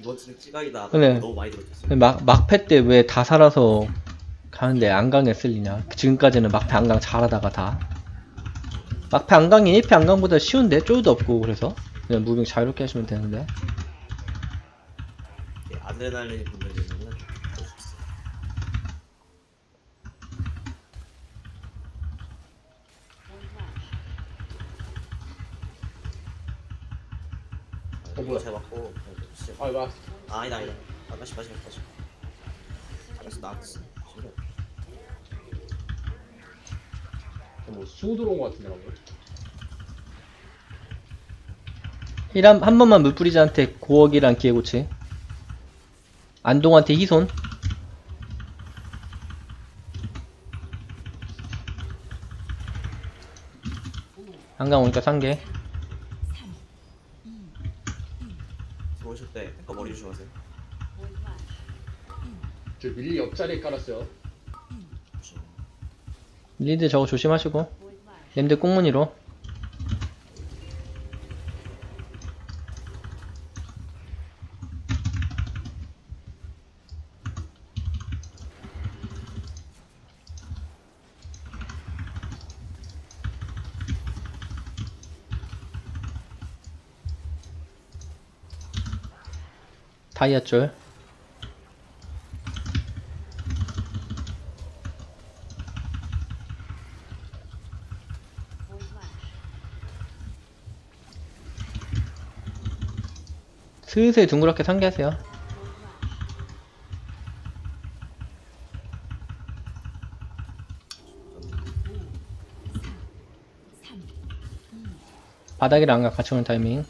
이번 주는 찌각이다. 그래. 너무 많이 들었었어. 근데 막, 막패 때 왜 다 살아서 가는데 안강에 쓸리냐? 지금까지는 막패 안강 잘하다가 다. 막패 안강이 1패 안강보다 쉬운데? 쫄도 없고, 그래서. 그냥 무빙 자유롭게 하시면 되는데. 이게 아드레날린이 분명해지면은 어쩔 수 있어. 어, 뭐야? 잘 맞고. 어, 아, 막 아, 아니다 아니다. 아, 다시 다시 다시. 잘했어 나왔어. 신기해. 뭐 수호 들어온 것 같은데 방금. 힐한 한 번만 물뿌리자한테 고억이랑 기회고치. 안동한테 희손. 안강 오니까 상계. 때 탱커 머리 조심하세요. 저 밀리 옆자리에 깔았어요. 조심. 리드 저거 조심하시고. 냄드 꽁무니로. 다이아 줄. 슬슬 둥그렇게 상기하세요. 바닥이랑 같이 오는 타이밍.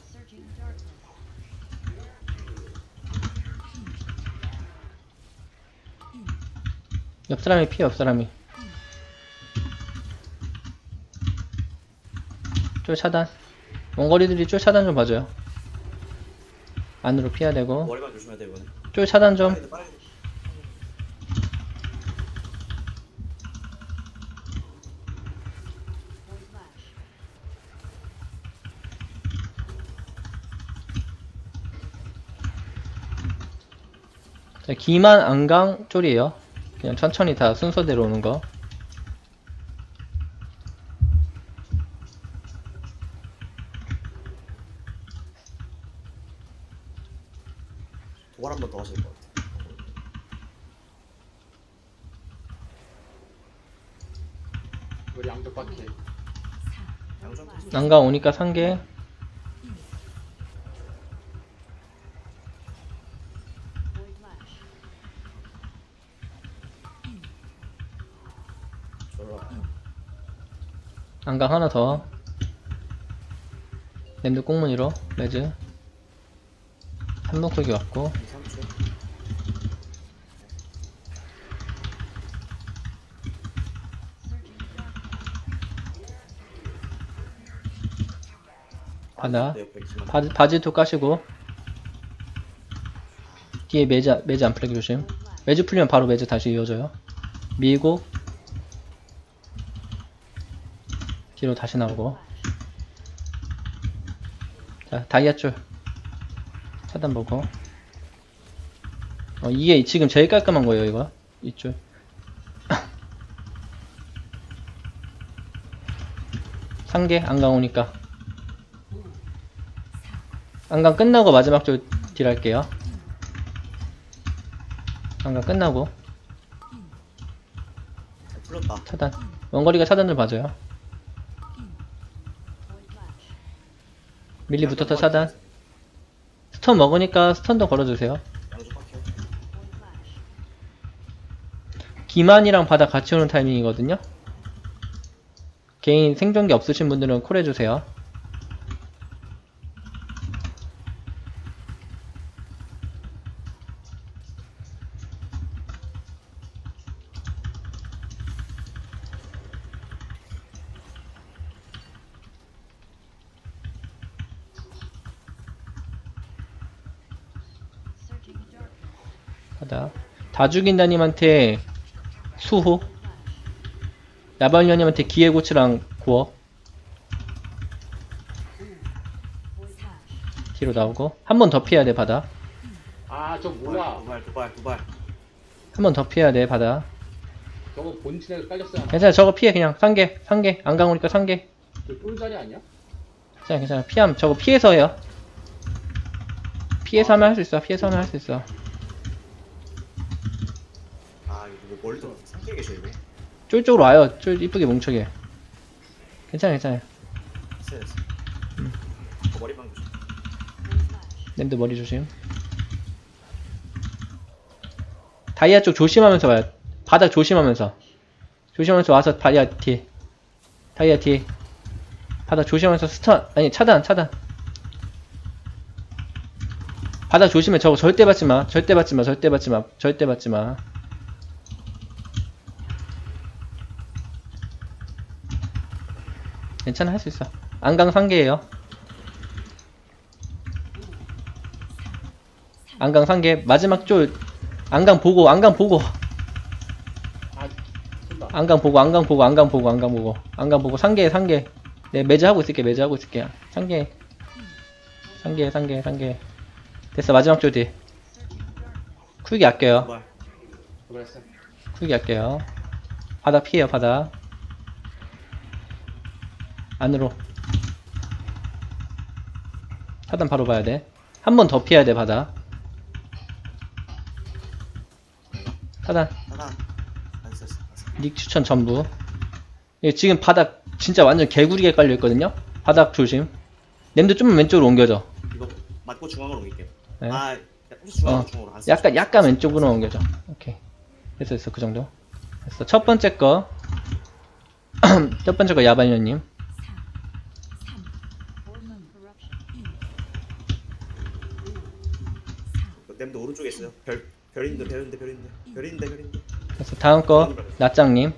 옆 사람이 피해, 옆 사람이. 쫄 차단. 원거리들이 쫄 차단 좀 봐줘요. 안으로 피해야 되고. 머리만 조심해야 돼 이번에. 쫄 차단 좀. 빠르게 빠르게. 자, 기만 안강 쫄이에요. 그냥 천천히 다 순서대로 오는 거. 도발 한 번 더 하실 것 같아. 우리 양쪽 바퀴. 안강 오니까 상계. 졸라. 안강 하나 더. 램드 꽁무니로. 한번 크기 왔고. 2, 3초. 하나. 바지, 바지도 까시고. 뒤에 매즈, 매즈 안 풀리게 조심. 매즈 풀리면 바로 매즈 다시 이어져요. 밀고. 뒤로 다시 나오고. 자, 다이아 줄. 차단 보고. 어, 이게 지금 제일 깔끔한 거예요, 이거. 이줄. 상계, 안강 오니까. 안강 끝나고 마지막 줄 딜할게요. 안강 끝나고. 차단. 원거리가 차단을 봐줘요. 밀리 붙었다 차단. 스턴 먹으니까 스턴도 걸어주세요. 기만이랑 바다 같이 오는 타이밍이거든요. 개인 생존기 없으신 분들은 콜 해주세요. 바다. 다 죽인다님한테 수호. 야발년님한테 기회고치랑 구워. 뒤로 나오고. 한 번 더 피해야 돼 바다. 아 저 뭐야? 두발 두발 두발. 한 번 더 피해야 돼 바다. 저거 본진에 깔렸어요. 괜찮아 저거 피해 그냥. 상계 상계. 안강 오니까 상계. 저 쫄자리 아니야? 괜찮아 괜찮아. 피함 저거 피해서 해요. 피해서 하면 할 수 있어 피해서 하면 할 수 있어 아 이거 뭐 멀리 좀 상계 계셔 이거 쫄 쪽으로 와요. 쫄 이쁘게 뭉쳐게. 괜찮아 괜찮아. 됐어 됐어. 어, 머리방 조심 냄드 머리 조심. 다이아 쪽 조심하면서 와요. 바닥 조심하면서. 조심하면서 와서 다이아 뒤에. 다이아 뒤에. 바닥 조심하면서 스턴 아니 차단 차단. 바닥 조심해. 저거 절대 받지 마. 절대 받지 마. 절대 받지 마. 절대 받지 마 괜찮아 할 수 있어. 안강 상계예요. 안강 상계 마지막 쫄 안강 보고 안강 보고. 아 안강 보고 안강 보고 안강 보고 안강 보고. 안강 보고 상계 상계. 네 매즈 하고 있을게 매즈 하고 있을게. 상계. 상계 상계 상계. 됐어 마지막 쫄 뒤. 쿨기 아껴요. 쿨기 아껴요. 바닥 피해요 바닥 안으로 차단 바로 봐야 돼 한 번 더 피해야 돼 됐어 됐어 닉 추천 전부. 예, 지금 바닥 진짜 완전 개구리게 깔려 있거든요. 바닥 조심. 냄도 좀만 왼쪽으로 옮겨줘. 이거 맞고 중앙으로 옮길게요 네. 아 중앙으로 어, 중앙으로 안? 약간 약간 왼쪽으로 옮겨줘. 오케이. 됐어 됐어 그 정도. 됐어. 첫 번째 거. 첫 번째 거 야반녀님. 냄도 오른쪽에 있어요 별 별인데 별인데 별인데 별인데 별인데 됐어. 다음 거 나짱님.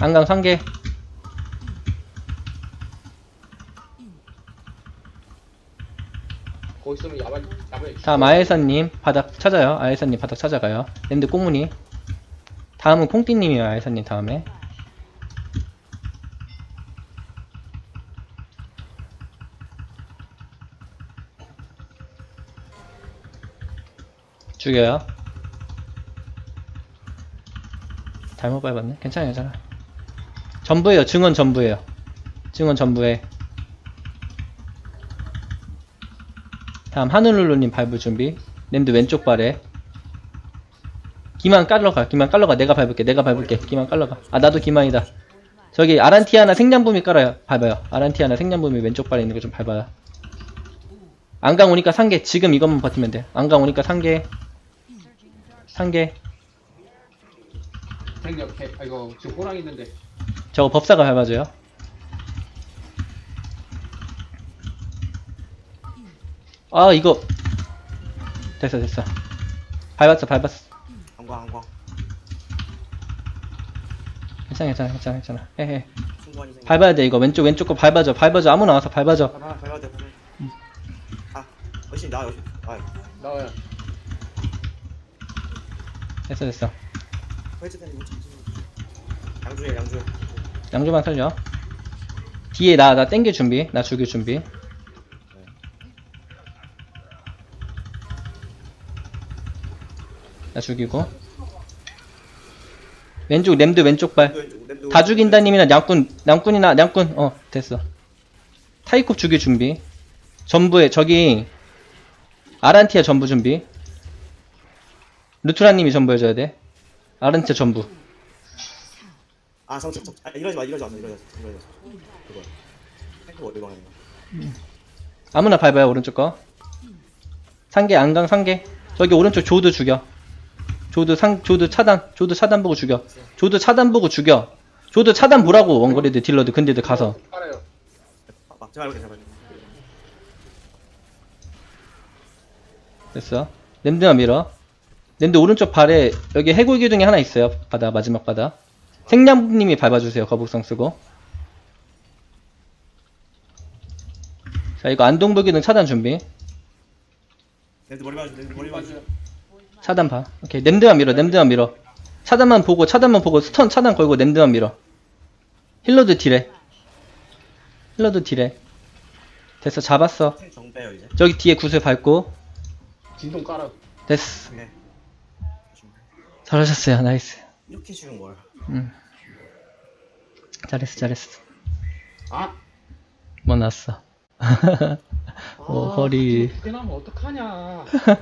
안강 상계. 거기 있으면 야반 야반에 다음 아예선님 바닥 찾아요. 아예선님 바닥 찾아가요. 냄드 꽁무니. 다음은 콩띠님이에요. 아예선님 다음에. 죽여요. 잘못 밟았네. 괜찮아, 괜찮아. 전부예요. 증언 전부예요. 증언 전부에. 다음 하늘룰루님 밟을 준비. 랜드 왼쪽 발에. 기만 깔러가. 기만 깔러가. 내가 밟을게. 내가 밟을게. 기만 깔러가. 아 나도 기만이다. 저기 아란티아나 생량붐이 깔아요. 밟아요. 아란티아나 생량붐이 왼쪽 발에 있는 거 좀 밟아요. 안강 오니까 상계. 지금 이것만 버티면 돼. 안강 오니까 상계. 상계. 땡 옆에 아 이거 지금 호랑 있는데 저거 법사가 밟아줘요. 아 이거 됐어 됐어. 밟았어 밟았어. 한광 한광 괜찮아 괜찮아 괜찮아 괜찮아. 헤헤. 충분히 밟아야 돼 이거 왼쪽 왼쪽 거 밟아줘 밟아줘 아무나 와서 밟아줘. 밟아 밟아야 돼 밟아야 돼아 여신 나 여신 아 나와요 됐어 됐어. 양주에 양주에 양조만 살려. 뒤에 나 나 땡길 준비. 나 죽일 준비. 나 죽이고. 왼쪽 램드 왼쪽 발. 왼쪽, 왼쪽, 다 왼쪽. 죽인다님이나 냥꾼, 냥꾼이나 냥꾼, 어, 됐어. 타이콥 죽일 준비. 전부에, 저기, 아란티아 전부 준비. 루트라님이 전부 해줘야 돼. 아란티아 전부. 아 잠깐 잠깐 아 이러지 마 이러지 마 이러지 마 이러지 마 그거 탱크 어디 방향이야 아무나 밟아요, 오른쪽 거. 상계, 안강 상계. 저기 오른쪽 조드 죽여. 조드 상, 조드 차단, 조드 차단 보고 죽여. 조드 차단 보고 죽여. 조드 차단 보라고, 원거리들, 딜러들, 근데들 가서. 아, 막 제발 됐어. 램드만 밀어. 램드 오른쪽 발에 여기 해골 기둥이 하나 있어요. 바다 마지막 바다. 생량님이 밟아주세요. 거북상 쓰고. 자 이거 안동부 기둥 차단 준비. 랜드 머리 맞아 랜드 머리 맞아 차단 봐. 오케이 램드만 밀어. 램드만 밀어. 차단만 보고 차단만 보고 스턴 차단 걸고 램드만 밀어. 힐러드 딜해. 힐러드 딜해. 됐어 잡았어 탱 정배요 이제. 저기 뒤에 구슬 밟고 진동 깔아. 됐어 네. 잘하셨어요 나이스 이렇게 쉬운 걸. 응 잘했어 잘했어 아. 뭐 났어 아, 어, 허리. 두개 나면 어떡하냐.